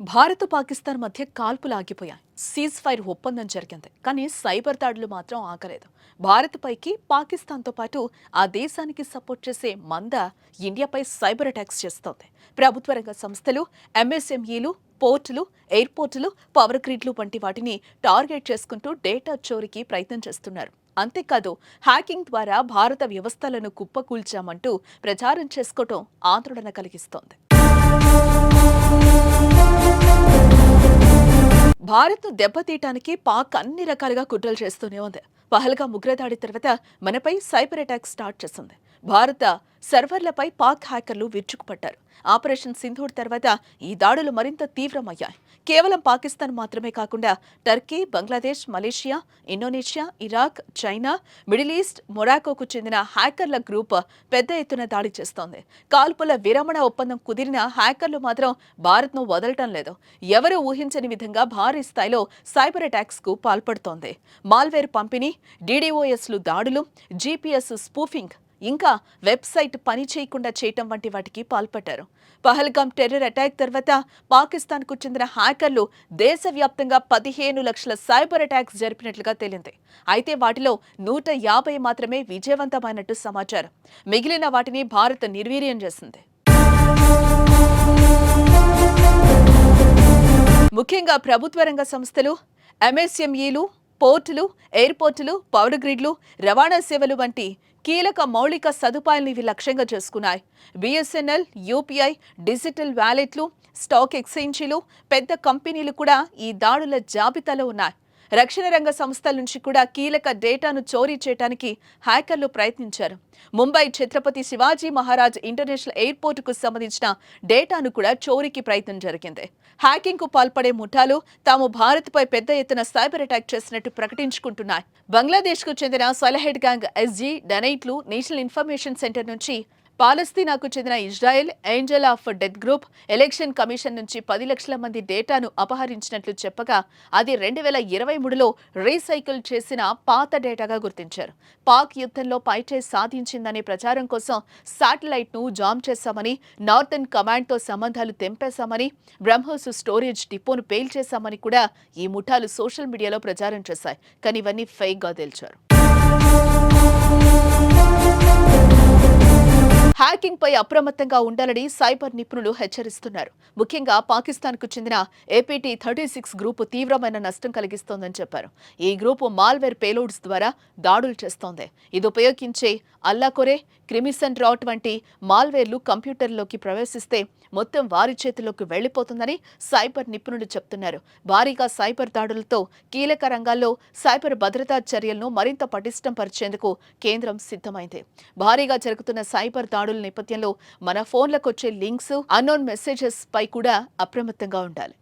భారత్ పాకిస్తాన్ మధ్య కాల్పులు ఆగిపోయాయి. సీజ్ ఫైర్ ఒప్పందం జరిగింది. కానీ సైబర్ దాడులు మాత్రం ఆగలేదు. భారత్ పైకి పాకిస్తాన్తో పాటు ఆ దేశానికి సపోర్ట్ చేసే మంద ఇండియాపై సైబర్ అటాక్స్ చేస్తోంది. ప్రభుత్వ రంగ సంస్థలు ఎంఎస్ఎంఈలు పోర్టులు ఎయిర్పోర్టులు పవర్ గ్రిడ్లు వంటి వాటిని టార్గెట్ చేసుకుంటూ డేటా చోరీకి ప్రయత్నం చేస్తున్నారు. అంతేకాదు హ్యాకింగ్ ద్వారా భారత వ్యవస్థలను కుప్పకూల్చామంటూ ప్రచారం చేసుకోవటం ఆందోళన కలిగిస్తోంది. భారత్ను దెబ్బతీయటానికి పాక్ అన్ని రకాలుగా కుట్రలు చేస్తూనే ఉంది. పహల్గా ఉగ్రదాడి తర్వాత మనపై సైబర్ అటాక్ స్టార్ట్ చేసింది భారత సర్వర్లపై పాక్ హ్యాకర్లు విరుచుకుపడ్డారు. ఆపరేషన్ సింధూర్ తర్వాత ఈ దాడులు మరింత తీవ్రమయ్యాయి. కేవలం పాకిస్తాన్ మాత్రమే కాకుండా Turkey Bangladesh Malaysia Indonesia Iraq China Middle East మొరాకోకు చెందిన హ్యాకర్ల గ్రూప్ పెద్ద ఎత్తున దాడి చేస్తోంది. కాల్పుల విరమణ ఒప్పందం కుదిరిన హ్యాకర్లు మాత్రం భారత్ను వదలటం లేదు. ఎవరూ ఊహించని విధంగా భారీ స్థాయిలో సైబర్ అటాక్స్కు పాల్పడుతోంది. మాల్వేర్ పంపిణీ డీడీఓఎస్లు దాడులు జీపీఎస్ స్పూఫింగ్ ఇంకా వెబ్సైట్ పని చేయకుండా చేయటం వంటి వాటికి పాల్పడ్డారు. పహల్గాం టెర్రర్ అటాక్ తర్వాత పాకిస్తాన్కు చెందిన హ్యాకర్లు దేశవ్యాప్తంగా పదిహేను లక్షల సైబర్ అటాక్స్ జరిపినట్లుగా తేలింది. అయితే వాటిలో నూట యాభై మాత్రమే విజయవంతమైనట్టు సమాచారం. మిగిలిన వాటిని భారత్ నిర్వీర్యం చేసింది. ముఖ్యంగా ప్రభుత్వ రంగ సంస్థలు ఎంఎస్ఎంఈలు పోర్టులు ఎయిర్పోర్టులు పవర్ గ్రిడ్లు రవాణా సేవలు వంటి కీలక మౌలిక సదుపాయాలను ఇవి లక్ష్యంగా చేసుకున్నాయి. బిఎస్ఎన్ఎల్ యూపీఐ డిజిటల్ వ్యాలెట్లు స్టాక్ ఎక్స్చేంజీలు పెద్ద కంపెనీలు కూడా ఈ దాడుల జాబితాలో ఉన్నాయి. రక్షణ రంగ సంస్థల నుంచి కూడా కీలక డేటాను చోరీ చేయడానికి హ్యాకర్లు ప్రయత్నించారు. ముంబై ఛత్రపతి శివాజీ మహారాజ్ ఇంటర్నేషనల్ ఎయిర్పోర్టుకు సంబంధించిన డేటాను కూడా చోరీకి ప్రయత్నం జరిగింది. హ్యాకింగ్కు పాల్పడే ముఠాలు తాము భారత్పై పెద్ద ఎత్తున సైబర్ అటాక్ చేసినట్టు ప్రకటించుకుంటున్నాయి. బంగ్లాదేశ్కు చెందిన సలహెడ్ గ్యాంగ్ ఎస్జీ డనైట్లు నేషనల్ ఇన్ఫర్మేషన్ సెంటర్ నుంచి పాలస్తీనాకు చెందిన Israel angel of death group election commission నుంచి పది లక్షల మంది డేటాను అపహరించినట్లు చెప్పగా అది రెండు వేల ఇరవై మూడులో రీసైకిల్ చేసిన పాత డేటాగా గుర్తించారు. పాక్ యుద్ధంలో పైచే సాధించిందనే ప్రచారం కోసం శాటిలైట్ను జామ్ చేశామని నార్థన్ కమాండ్తో సంబంధాలు తెంపేశామని బ్రహ్మోస్ స్టోరేజ్ డిపోను పేల్చేశామని కూడా ఈ ముఠాలు సోషల్ మీడియాలో ప్రచారం చేశాయి. కానీ ఇవన్నీ ఫేక్ తేల్చారు. హ్యాకింగ్ పై అప్రమత్తంగా ఉండాలని సైబర్ నిపుణులు హెచ్చరిస్తున్నారు. ముఖ్యంగా పాకిస్తాన్కు చెందిన ఏపీటీ థర్టీ సిక్స్ గ్రూపు తీవ్రమైన నష్టం కలిగిస్తోందని చెప్పారు. ఈ గ్రూపు మాల్వేర్ పేలోడ్స్ ద్వారా దాడులు చేస్తోంది. ఇది ఉపయోగించే అల్లాకొరే క్రిమిసన్ రాట్ వంటి మాల్వేర్లు కంప్యూటర్లోకి ప్రవేశిస్తే మొత్తం వారి చేతిలోకి వెళ్ళిపోతుందని సైబర్ నిపుణులు చెప్తున్నారు. భారీగా సైబర్ దాడులతో కీలక రంగాల్లో సైబర్ భద్రతా చర్యలను మరింత పటిష్టం పరిచేందుకు కేంద్రం సిద్ధమైంది. భారీగా జరుగుతున్న సైబర్ దాడులు నేపథ్యంలో మన ఫోన్లకు వచ్చే లింక్స్ అన్నోన్ మెసేజెస్ పై కూడా అప్రమత్తంగా ఉండాలి.